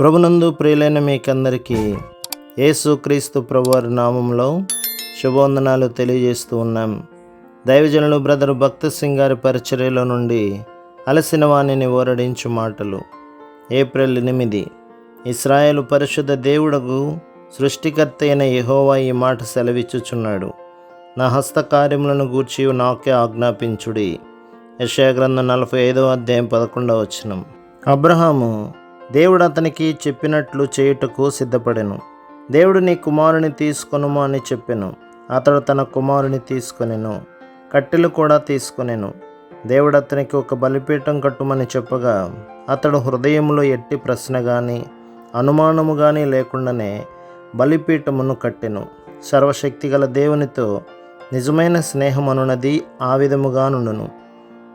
ప్రభునందు ప్రియులైన మీకందరికీ యేసుక్రీస్తు ప్రభువారి నామంలో శుభవందనాలు తెలియజేస్తూ ఉన్నాం. దైవజనులు బ్రదర్ భక్త సింగ్ గారి పరిచర్యలో నుండి అలసిన వాణిని ఓరడించు మాటలు. ఏప్రిల్ ఎనిమిది. ఇస్రాయేల్ పరిశుద్ధ దేవుడకు సృష్టికర్త అయిన యహోవా ఈ మాట సెలవిచ్చుచున్నాడు. నా హస్తకార్యములను గూర్చి నాకే ఆజ్ఞాపించుడి. యశాగ్రంథం నలభై ఐదవ అధ్యాయం పదకొండవ వచనం. అబ్రహాము దేవుడు అతనికి చెప్పినట్లు చేయుటకు సిద్ధపడెను. దేవుడు నీ కుమారుని తీసుకొనుము అని చెప్పెను. అతడు తన కుమారుని తీసుకొనెను. కట్టెలు కూడా తీసుకొనెను. దేవుడు అతనికి ఒక బలిపీఠం కట్టుమని చెప్పగా అతడు హృదయంలో ఎట్టి ప్రశ్న కానీ అనుమానము కానీ లేకుండానే బలిపీఠమును కట్టెను. సర్వశక్తిగల దేవునితో నిజమైన స్నేహం అనున్నది ఆ విధముగా నుండును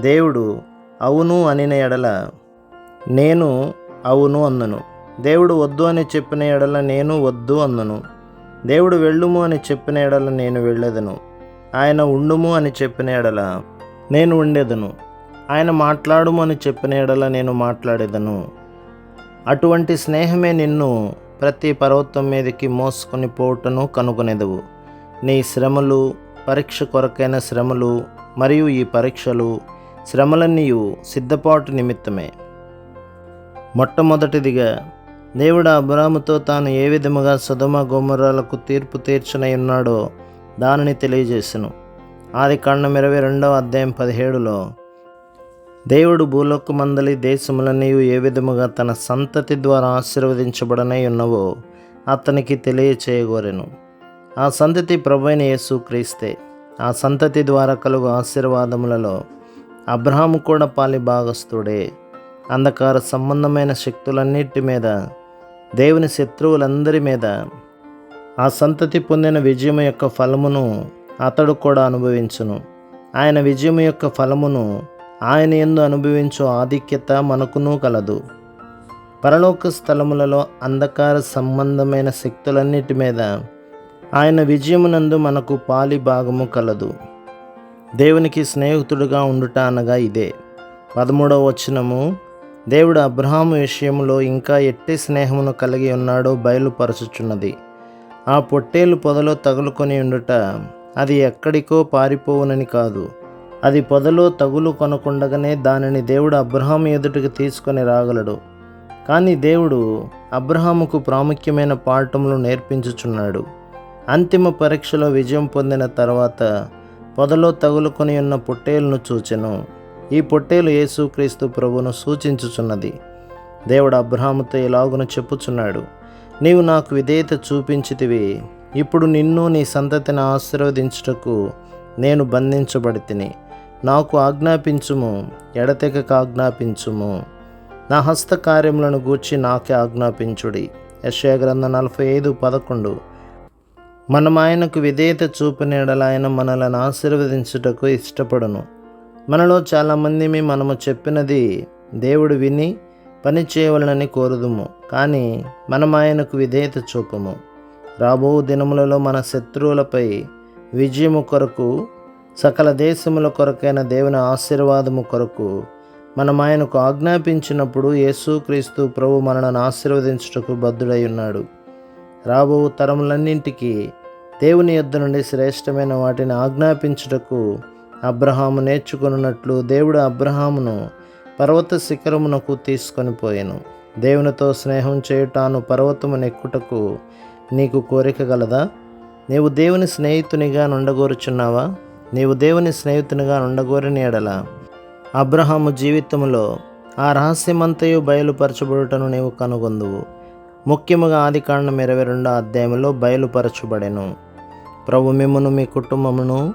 దేవుడు అవును అనిన ఎడల నేను అవును అందును దేవుడు వద్దు అని చెప్పిన ఎడల నేను వద్దు అందును దేవుడు వెళ్ళుము అని చెప్పిన ఎడల నేను వెళ్ళేదను. ఆయన ఉండుము అని చెప్పిన ఎడల నేను ఉండేదను. ఆయన మాట్లాడుము అని చెప్పిన ఎడల నేను మాట్లాడేదను. అటువంటి స్నేహమే నిన్ను ప్రతి పర్వతం మీదకి మోసుకొని పోవటను కనుగొనేదవు. నీ శ్రమలు పరీక్ష కొరకైన శ్రమలు మరియు ఈ పరీక్షలు శ్రమలన్నీయు సిద్ధపాటు నిమిత్తమే. మొట్టమొదటిదిగా దేవుడు అబ్రాముతో తాను ఏ విధముగా సుధమ గోమరాలకు తీర్పు తీర్చనై ఉన్నాడో దానిని తెలియజేసెను. ఆది కాండం ఇరవై రెండవ అధ్యాయం పదిహేడులో దేవుడు భూలోకమందలి దేశములన్నీ ఏ విధముగా తన సంతతి ద్వారా ఆశీర్వదించబడనై ఉన్నవో అతనికి తెలియచేయగోరెను. ఆ సంతతి ప్రభువైన యేసు క్రీస్తే ఆ సంతతి ద్వారా కలుగు ఆశీర్వాదములలో అబ్రహాము కూడా పాలి భాగస్థుడే అంధకార సంబంధమైన శక్తులన్నిటి మీద దేవుని శత్రువులందరి మీద. ఆ సంతతి పొందిన విజయం యొక్క ఫలమును అతడు కూడా అనుభవించును. ఆయన విజయం యొక్క ఫలమును ఆయన ఎందు అనుభవించు ఆధిక్యత మనకును కలదు. పరలోక స్థలములలో అంధకార సంబంధమైన శక్తులన్నిటి మీద ఆయన విజయమునందు మనకు పాలి భాగము కలదు. దేవునికి స్నేహితుడుగా ఉండుట అనగా ఇదే. పదమూడవ వచనము దేవుడు అబ్రహాము విషయంలో ఇంకా ఎట్టి స్నేహమును కలిగి ఉన్నాడో బయలుపరచుచున్నది. ఆ పొట్టేలు పొదలో తగులుకొని ఉండుట అది ఎక్కడికో పారిపోవునని కాదు. అది పొదలో తగులు కొనకుండగానే దానిని దేవుడు అబ్రహాము ఎదుటికి తీసుకొని రాగలడు. కానీ దేవుడు అబ్రహాముకు ప్రాముఖ్యమైన పాఠములు నేర్పించుచున్నాడు. అంతిమ పరీక్షలో విజయం పొందిన తర్వాత పొదలో తగులుకొని ఉన్న పొట్టేలును చూచెను. ఈ పొట్టేలు యేసుక్రీస్తు ప్రభువును సూచించుచున్నది. దేవుడు అబ్రహాముతో ఇలాగున చెప్పుచున్నాడు నీవు నాకు విధేయత చూపించితివి ఇప్పుడు నిన్ను నీ సంతతిని ఆశీర్వదించుటకు నేను బంధించబడితిని. నాకు ఆజ్ఞాపించుము ఎడతెగక ఆజ్ఞాపించుము. నా హస్తకార్యములను గూర్చి నాకే ఆజ్ఞాపించుడి. యశయ నలభై ఐదు పదకొండు. మనం ఆయనకు విధేయత చూపిన ఎడల ఆయన మనలను ఆశీర్వదించుటకు ఇష్టపడును. మనలో చాలామంది మనము చెప్పినది దేవుడు విని పని చేయవలనని కోరుదుము కానీ మనం ఆయనకు విధేయత చూపము. రాబో దినములలో మన శత్రువులపై విజయము కొరకు సకల దేశముల కొరకైన దేవుని ఆశీర్వాదము కొరకు మనం ఆయనకు ఆజ్ఞాపించినప్పుడు యేసుక్రీస్తు ప్రభు మనలను ఆశీర్వదించుటకు బద్ధుడై ఉన్నాడు. రాబో తరములన్నింటికి దేవుని యొద్ద నుండి శ్రేష్టమైన వాటిని ఆజ్ఞాపించుటకు అబ్రహాము నేర్చుకున్నట్లు దేవుడు అబ్రహామును పర్వత శిఖరమునకు తీసుకొని పోయాను. దేవునితో స్నేహం చేయుటాను పర్వతము నెక్కుటకు నీకు కోరిక గలదా? నీవు దేవుని స్నేహితునిగా నుండగోరుచున్నావా? నీవు దేవుని స్నేహితునిగా నుండగోరిన ఎడల అబ్రహాము జీవితంలో ఆ రహస్యమంతయు బయలుపరచబడుటను నీవు కనుగొందువు. ముఖ్యముగా ఆది కాండం ఇరవై రెండో అధ్యాయంలో బయలుపరచబడెను. ప్రభు మిమ్మును మీ కుటుంబమును